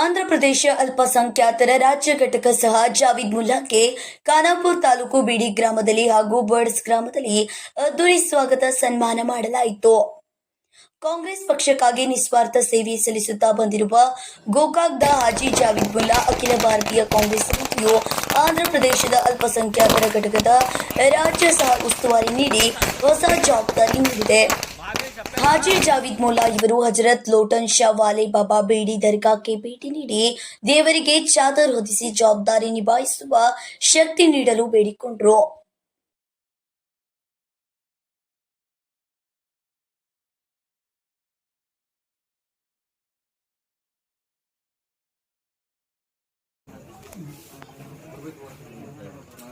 ಆಂಧ್ರಪ್ರದೇಶ ಅಲ್ಪಸಂಖ್ಯಾತರ ರಾಜ್ಯ ಘಟಕ ಸಹ ಜಾವಿದ್ ಮುಲ್ಲಾಕ್ಕೆ ಖಾನಾಪುರ್ ತಾಲೂಕು ಬಿಡಿ ಗ್ರಾಮದಲ್ಲಿ ಹಾಗೂ ಬರ್ಡ್ಸ್ ಗ್ರಾಮದಲ್ಲಿ ಅದ್ದೂರಿ ಸ್ವಾಗತ ಸನ್ಮಾನ ಮಾಡಲಾಯಿತು. ಕಾಂಗ್ರೆಸ್ ಪಕ್ಷಕ್ಕಾಗಿ ನಿಸ್ವಾರ್ಥ ಸೇವೆ ಸಲ್ಲಿಸುತ್ತಾ ಬಂದಿರುವ ಗೋಕಾಕ್ದ ಹಾಜಿ ಜಾವಿದ್ ಮುಲ್ಲಾ, ಅಖಿಲ ಭಾರತೀಯ ಕಾಂಗ್ರೆಸ್ ಸಮಿತಿಯು ಆಂಧ್ರಪ್ರದೇಶದ ಅಲ್ಪಸಂಖ್ಯಾತರ ಘಟಕದ ರಾಜ್ಯ ಸಹ ಉಸ್ತುವಾರಿ ನೀಡಿ ಹೊಸ ಜವಾಬ್ದಾರಿ ನೀಡಿದೆ. ಹಾಜಿ ಜಾವಿದ್ ಮುಲ್ಲಾ ಇವರು ಹಜರತ್ ಲೋಟನ್ ಶಾ ವಾಲೆ ಬಾಬಾ ಬೇಡಿ ದರ್ಗಾಕ್ಕೆ ಭೇಟಿ ನೀಡಿ ದೇವರಿಗೆ ಚಾದರ್ ಹೊದಿಸಿ ಜವಾಬ್ದಾರಿ ನಿಭಾಯಿಸುವ ಶಕ್ತಿ ನೀಡಲು ಬೇಡಿಕೊಂಡರು.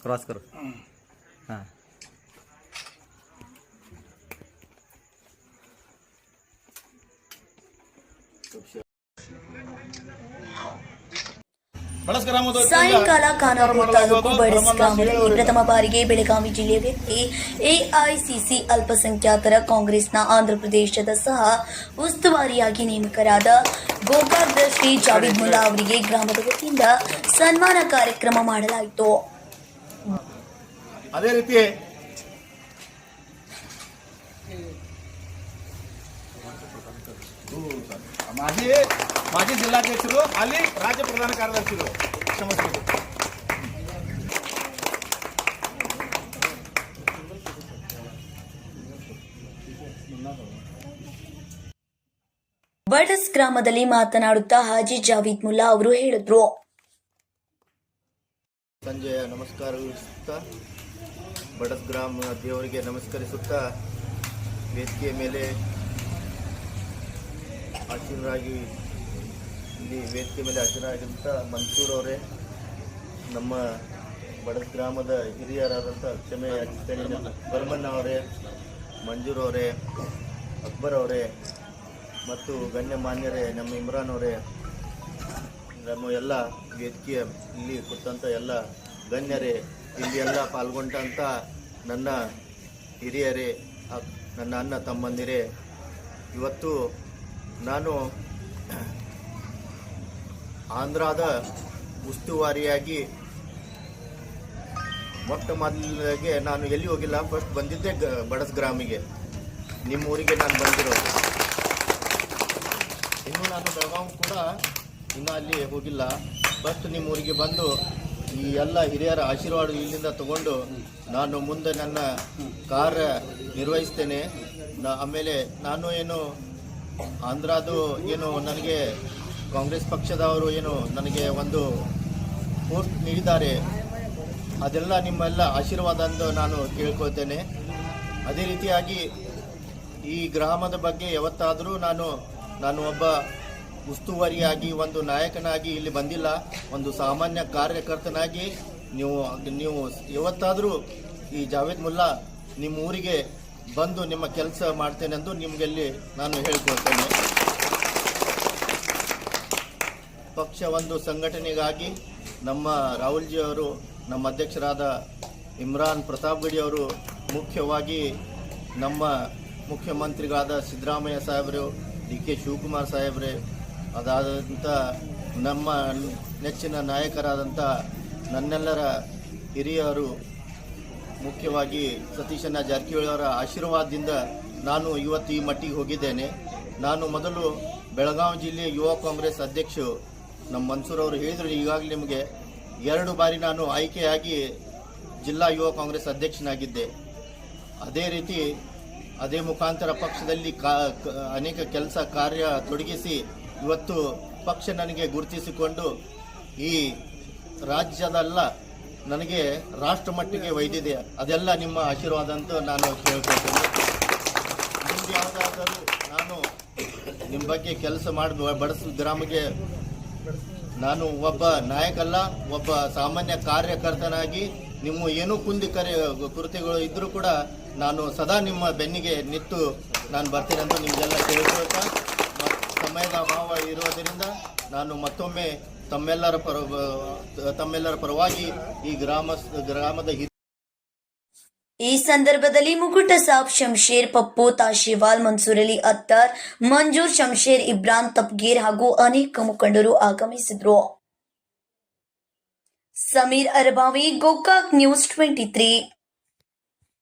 क्रॉस करो हाँ ಸಾಯಂಕಾಲ ಖಾನಾಪುರ ತಾಲೂಕು ಬಡಸ್ ಗ್ರಾಮದಲ್ಲಿ ಪ್ರಥಮ ಬಾರಿಗೆ ಬೆಳಗಾವಿ ಜಿಲ್ಲೆಯ ವ್ಯಕ್ತಿ ಎಐಸಿಸಿ ಅಲ್ಪಸಂಖ್ಯಾತರ ಕಾಂಗ್ರೆಸ್ನ ಆಂಧ್ರಪ್ರದೇಶದ ಸಹ ಉಸ್ತುವಾರಿಯಾಗಿ ನೇಮಕರಾದ ಗೋಕಾಕ್ದ ಶ್ರೀ ಜಾವಿದ್ ಮುಲ್ಲಾ ಅವರಿಗೆ ಗ್ರಾಮದ ವತಿಯಿಂದ ಸನ್ಮಾನ ಕಾರ್ಯಕ್ರಮ ಮಾಡಲಾಯಿತು ಅದೇ ರೀತಿ ಮಾಜಿ ಮಾಜಿ ಜಿಲ್ಲಾಧ್ಯಕ್ಷರು, ಅಲ್ಲಿ ರಾಜ್ಯ ಪ್ರಧಾನ ಕಾರ್ಯದರ್ಶಿಗಳು. ಕ್ಷಮಿಸಬೇಕು ಬಡಸ್ ಗ್ರಾಮದಲ್ಲಿ ಮಾತನಾಡುತ್ತಾ ಹಾಜಿ ಜಾವಿದ್ ಮುಲ್ಲಾ ಅವರು ಹೇಳಿದ್ರು. ಸಂಜೆಯ ನಮಸ್ಕಾರವಿಸುತ್ತಾ ಬಡಸ್ ಗ್ರಾಮ ದೇವರಿಗೆ ನಮಸ್ಕರಿಸುತ್ತಾ ವೇದಿಕೆಯ ಮೇಲೆ ಆಶೀನರಾಗಿ ಇಲ್ಲಿ ವೇದಿಕೆ ಮೇಲೆ ಆಶೀನರಾಗಿರುವಂಥ ಮನ್ಸೂರ್ ಅವರೇ, ನಮ್ಮ ಬಡಸ್ ಗ್ರಾಮದ ಹಿರಿಯರಾದಂಥ ಕ್ಷಮೆ ಬರ್ಮಣ್ಣ ಅವರೇ, ಮಂಜೂರ್ ಅವರೇ, ಅಕ್ಬರ್ ಅವರೇ ಮತ್ತು ಗಣ್ಯಮಾನ್ಯರೇ ನಮ್ಮ ಇಮ್ರಾನ್ ಅವರೇ, ನಮ್ಮ ಎಲ್ಲ ವೇದಿಕೆಯ ಇಲ್ಲಿ ಕೊಟ್ಟಂಥ ಎಲ್ಲ ಗಣ್ಯರೇ ಇಲ್ಲಿ ಎಲ್ಲ ಪಾಲ್ಗೊಂಡಂಥ ನನ್ನ ಹಿರಿಯರೇ ನನ್ನ ಅಣ್ಣ ತಮ್ಮಂದಿರೇ, ಇವತ್ತು ನಾನು ಆಂಧ್ರದ ಉಸ್ತುವಾರಿಯಾಗಿ ಮೊಟ್ಟ ಮೊದಲಿಗೆ ನಾನು ಎಲ್ಲಿ ಹೋಗಿಲ್ಲ ಫಸ್ಟ್ ಬಂದಿದ್ದೆ ಬಡಸ್ ಗ್ರಾಮಿಗೆ ನಿಮ್ಮ ಊರಿಗೆ ನಾನು ಬಂದಿರೋದು. ಇನ್ನು ನಾನು ಬೆಳಗಾವಿ ಕೂಡ ಇನ್ನೂ ಅಲ್ಲಿ ಹೋಗಿಲ್ಲ. ಫಸ್ಟ್ ನಿಮ್ಮ ಊರಿಗೆ ಬಂದು ಈ ಎಲ್ಲ ಹಿರಿಯರ ಆಶೀರ್ವಾದ ಇಲ್ಲಿಂದ ತಗೊಂಡು ನಾನು ಮುಂದೆ ನನ್ನ ಕಾರ್ಯ ನಿರ್ವಹಿಸ್ತೇನೆ. ನಾ, ಆಮೇಲೆ ನಾನು ಏನು ಆಂಧ್ರದು ಏನು ನನಗೆ ಕಾಂಗ್ರೆಸ್ ಪಕ್ಷದವರು ಏನು ನನಗೆ ಒಂದು ಪೋಸ್ಟ್ ನೀಡಿದ್ದಾರೆ. ಅದೆಲ್ಲ ನಿಮ್ಮೆಲ್ಲ ಆಶೀರ್ವಾದ ಎಂದು ನಾನು ಕೇಳ್ಕೊಳ್ತೇನೆ. ಅದೇ ರೀತಿಯಾಗಿ ಈ ಗ್ರಾಮದ ಬಗ್ಗೆ ಯಾವತ್ತಾದರೂ ನಾನು ನಾನು ಒಬ್ಬ ಉಸ್ತುವಾರಿಯಾಗಿ, ಒಂದು ನಾಯಕನಾಗಿ ಇಲ್ಲಿ ಬಂದಿಲ್ಲ. ಒಂದು ಸಾಮಾನ್ಯ ಕಾರ್ಯಕರ್ತನಾಗಿ ನೀವು ನೀವು ಇವತ್ತಾದರೂ ಈ ಜಾವೇದ್ ಮುಲ್ಲಾ ನಿಮ್ಮ ಊರಿಗೆ ಬಂದು ನಿಮ್ಮ ಕೆಲಸ ಮಾಡ್ತೇನೆಂದು ನಿಮಗೆಲ್ಲಿ ನಾನು ಹೇಳ್ಕೊಳ್ತೇನೆ. ಪಕ್ಷ ಒಂದು ಸಂಘಟನೆಗಾಗಿ ನಮ್ಮ ರಾಹುಲ್ಜಿ ಅವರು, ನಮ್ಮ ಅಧ್ಯಕ್ಷರಾದ ಇಮ್ರಾನ್ ಪ್ರತಾಪ್ ಗಡಿ ಅವರು, ಮುಖ್ಯವಾಗಿ ನಮ್ಮ ಮುಖ್ಯಮಂತ್ರಿಗಳಾದ ಸಿದ್ದರಾಮಯ್ಯ ಸಾಹೇಬರು, ಡಿ ಕೆ ಶಿವಕುಮಾರ್ ಸಾಹೇಬ್ರೆ ಅದಾದಂಥ ನಮ್ಮ ನೆಚ್ಚಿನ ನಾಯಕರಾದಂಥ ನನ್ನೆಲ್ಲರ ಹಿರಿಯರು, ಮುಖ್ಯವಾಗಿ ಸತೀಶಣ್ಣ ಜಾರಕಿಹೊಳಿ ಅವರ ಆಶೀರ್ವಾದದಿಂದ ನಾನು ಇವತ್ತು ಈ ಮಟ್ಟಿಗೆ ಹೋಗಿದ್ದೇನೆ. ನಾನು ಮೊದಲು ಬೆಳಗಾವಿ ಜಿಲ್ಲೆ ಯುವ ಕಾಂಗ್ರೆಸ್ ಅಧ್ಯಕ್ಷರು. ನಮ್ಮ ಮನ್ಸೂರ್ ಅವರು ಹೇಳಿದರು, ಈಗಾಗಲೇ ನಿಮಗೆ ಎರಡು ಬಾರಿ ನಾನು ಆಯ್ಕೆಯಾಗಿ ಜಿಲ್ಲಾ ಯುವ ಕಾಂಗ್ರೆಸ್ ಅಧ್ಯಕ್ಷನಾಗಿದ್ದೆ. ಅದೇ ರೀತಿ, ಅದೇ ಮುಖಾಂತರ ಪಕ್ಷದಲ್ಲಿ ಕ- ಅನೇಕ ಕೆಲಸ ಕಾರ್ಯ ತೊಡಗಿಸಿ ಇವತ್ತು ಪಕ್ಷ ನನಗೆ ಗುರುತಿಸಿಕೊಂಡು ಈ ರಾಜ್ಯದಲ್ಲ ನನಗೆ ರಾಷ್ಟ್ರ ಮಟ್ಟಿಗೆ ಒಯ್ದಿದೆ. ಅದೆಲ್ಲ ನಿಮ್ಮ ಆಶೀರ್ವಾದ ಅಂತ ನಾನು ಕೇಳ್ಕೊಳ್ತೇನೆ. ಮುಂದೆ ಯಾವುದಾದರೂ ನಾನು ನಿಮ್ಮ ಬಗ್ಗೆ ಕೆಲಸ ಮಾಡಿ ಬಡಸು, ಗ್ರಾಮಕ್ಕೆ ನಾನು ಒಬ್ಬ ನಾಯಕಲ್ಲ, ಒಬ್ಬ ಸಾಮಾನ್ಯ ಕಾರ್ಯಕರ್ತನಾಗಿ ನಿಮ್ಮ ಏನೂ ಕುಂದಿ ಕರೆ ಕೃತಿಗಳು ಇದ್ದರೂ ಕೂಡ ನಾನು ಸದಾ ನಿಮ್ಮ ಬೆನ್ನಿಗೆ ನಿಂತು ನಾನು ಬರ್ತೀನಿ ಅಂತ ನಿಮಗೆಲ್ಲ ಕೇಳ್ಕೊಳ್ತಾ ಸಮಯದ ಅಭಾವ ಇರೋದರಿಂದ ನಾನು ಮತ್ತೊಮ್ಮೆ ತಮ್ಮೆಲ್ಲರ ಪರ, ತಮ್ಮೆಲ್ಲರ ಪರವಾಗಿ ಈ ಗ್ರಾಮ ಗ್ರಾಮದ ಈ ಸಂದರ್ಭದಲ್ಲಿ ಮುಕುಟ ಸಾಬ್ ಶಂಶೇರ್, ಪಪ್ಪು, ತಾಶಿವಾಲ್, ಮನ್ಸೂರ್ ಅಲಿ ಅತ್ತರ್, ಮಂಜೂರ್ ಶಂಶೇರ್, ಇಬ್ರಾನ್ ತಪ್ಗೀರ್ ಹಾಗೂ ಅನೇಕ ಮುಖಂಡರು ಆಗಮಿಸಿದ್ರು. Sameer Arabavi, Gokak news twenty three.